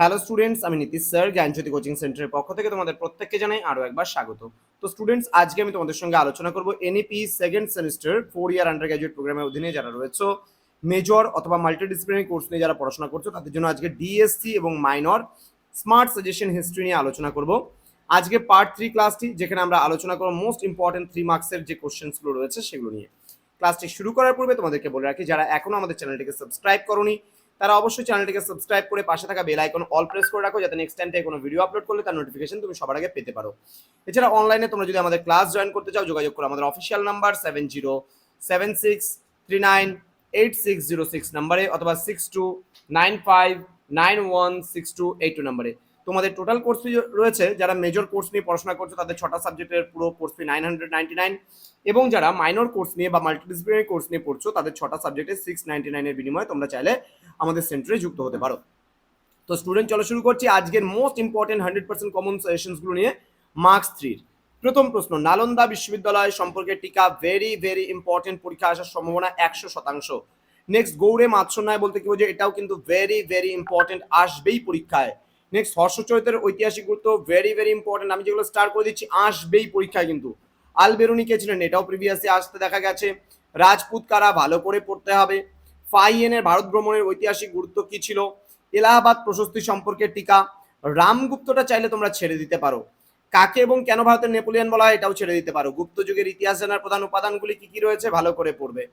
Hello students আমি Nitish sir জ্ঞানজ্যোতি coaching সেন্টারের পক্ষ থেকে তোমাদের প্রত্যেককে জানাই আরও একবার স্বাগত। তো স্টুডেন্টস আজকে আমি তোমাদের সঙ্গে আলোচনা করব NEP second semester four year undergraduate প্রোগ্রামের অধীনে যারা রয়েছে মেজর অথবা মাল্টিডিসিপ্লিনারি কোর্স নিয়ে যারা পড়াশোনা করছ, তাদের জন্য আজকে ডিএসসি এবং মাইনর স্মার্ট সাজেশন হিস্ট্রি নিয়ে আলোচনা করব। আজকে পার্ট থ্রি ক্লাসটি যেখানে আমরা আলোচনা করব মোস্ট ইম্পর্টেন্ট থ্রি মার্কসের যে কোশ্চেন্সগুলো রয়েছে, সেগুলো নিয়ে। ক্লাসটি শুরু করার পূর্বে তোমাদেরকে বলে রাখি, যারা এখনও আমাদের চ্যানেলটিকে সাবস্ক্রাইব করনি তারা অবশ্যই চ্যানেলটিকে সাবস্ক্রাইব করে পাশে থাকা বেল আইকন অল প্রেস করে রাখো, যাতে নেক্সট টাইম থেকে কোনো ভিডিও আপলোড করলে তার নোটিফিকেশন তুমি সবার আগে পেতে পারো। এছাড়া অনলাইনে তোমরা যদি আমাদের ক্লাস জয়েন করতে চাও, যোগাযোগ করো আমাদের official number seven zero seven six three nine eight six zero six নাম্বারে অথবা six two nine five nine one six two eight two নাম্বারে তোমাদের টোটাল কোর্স ফি রয়েছে, যারা মেজর কোর্স নিয়ে পড়াশোনা করছ, তাদের ছটা সাবজেক্টের পুরো course fee nine hundred ninety nine এবং যারা মাইনর কোর্স নিয়ে বা মাল্টিডিসিপ্লিনারি কোর্স নিয়ে পড়ছো, তাদের ছটা সাবজেক্টে সিক্স নাইনটি নাইনের বিনিময়ে তোমরা চাইলে আমাদের সেন্টারে যুক্ত হতে পারো। তো স্টুডেন্ট চলো শুরু করছি, আজকের most important hundred percent common সেশনসগুলো নিয়ে মার্কস থ্রির প্রথম প্রশ্ন, নালন্দা বিশ্ববিদ্যালয় সম্পর্কে টিকা ভেরি ভেরি ইম্পর্টেন্ট পরীক্ষা আসার সম্ভাবনা একশো শতাংশ। নেক্সট গৌড়ে মাৎস্যন্যায় বলতে কি বোঝে এটাও কিন্তু ভেরি ভেরি ইম্পর্টেন্ট আসবেই পরীক্ষায়। নেক্সট হর্ষচরিতের ঐতিহাসিক গুরুত্ব ভেরি ভেরি ইম্পর্টেন্ট আমি যেগুলো স্টার্ট করে দিচ্ছি, আসবেই পরীক্ষায় কিন্তু। আল বেরুনি কে ছিলেন? এটাও প্রিভিয়াসে আসতে দেখা গেছে। রাজপুত কারা? ভালো করে পড়তে হবে। ফাইয়েনের ভারত ভ্রমণের ঐতিহাসিক গুরুত্ব কি ছিল? এলাহাবাদ প্রশস্তি সম্পর্কে টিকা। রামগুপ্তটা চাইলে তোমরা ছেড়ে দিতে পারো। কাকে এবং কেন ভারতের নেপোলিয়ন বলা হয়, এটাও ছেড়ে দিতে পারো। গুপ্ত যুগের ইতিহাস জানার প্রধান উপাদানগুলি কি কি রয়েছে, ভালো করে পড়বে।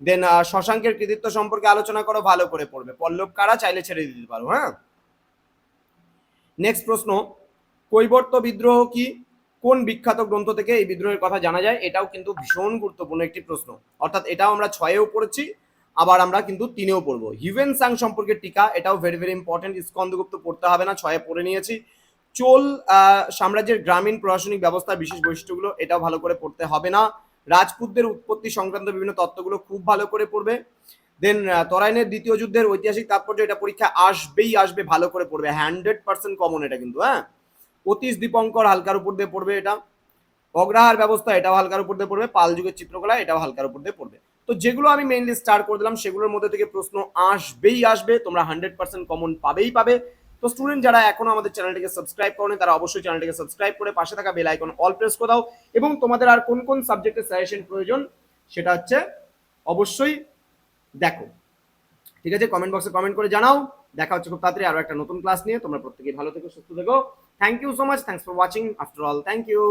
দেন শশাঙ্কের কৃতিত্ব সম্পর্কে আলোচনা করো, ভালো করে পড়বে। পল্লব কারা? চাইলে ছেড়ে দিতে পারো হ্যাঁ? নেক্সট প্রশ্ন, কৈবর্ত বিদ্রোহ কি? কোন বিখ্যাত গ্রন্থ থেকে এই বিদ্রোহের কথা জানা যায়? এটাও কিন্তু ভীষণ গুরুত্বপূর্ণ একটি প্রশ্ন। অর্থাৎ এটাও আমরা ছয়েও পড়েছি, আবার আমরা কিন্তু তিনেও পড়ব। হিউয়েন সাং সম্পর্কে টিকা, এটাও ভেরি ভেরি ইম্পর্টেন্ট স্কন্দগুপ্ত পড়তে হবে না, ছয়ে পড়ে নিয়েছি। চোল সাম্রাজ্যের গ্রামীণ প্রশাসনিক ব্যবস্থার বিশেষ বৈশিষ্ট্যগুলো, এটাও ভালো করে পড়তে হবে না। রাজপুতদের উৎপত্তি সংক্রান্ত বিভিন্ন তত্ত্বগুলো খুব ভালো করে পড়বে। দেন তরাইনের দ্বিতীয় যুদ্ধের ঐতিহাসিক তাৎপর্য এটা পরীক্ষা আসবেই আসবে, ভালো করে পড়বে। হান্ড্রেড পার্সেন্ট কমন এটা কিন্তু হ্যাঁ? অতীশ দীপঙ্কর হালকার উপর দিয়ে পড়বে এটা। অগ্রহার ব্যবস্থা এটাও হালকার উপর দিয়ে পড়বে। পাল যুগের চিত্রকলা এটাও হালকার উপর দিয়ে পড়বে। তো যেগুলো আমি মেইনলি স্টার্ট করে দিলাম, সেগুলোর মধ্যে থেকে প্রশ্ন আসবেই আসবে, তোমরা হান্ড্রেড পার্সেন্ট কমন পাবেই পাবে। তো স্টুডেন্ট যারা এখনও আমাদের চ্যানেলটিকে সাবস্ক্রাইব করেনি, তারা অবশ্যই চ্যানেলটিকে সাবস্ক্রাইব করে পাশে থাকা বেল আইকন অল প্রেস করে দাও। এবং তোমাদের আর কোন কোন সাবজেক্টের সাজেশন প্রয়োজন, সেটা হচ্ছে অবশ্যই দেখো। ঠিক আছে কমেন্ট বক্সে কমেন্ট করে জানাও। দেখা হচ্ছে খুব তাড়াতাড়ি আরও একটা নতুন ক্লাস নিয়ে। তোমরা প্রত্যেকেই ভালো থেকো, সুস্থ থেকো। Thank you so much thanks for watching after all thank you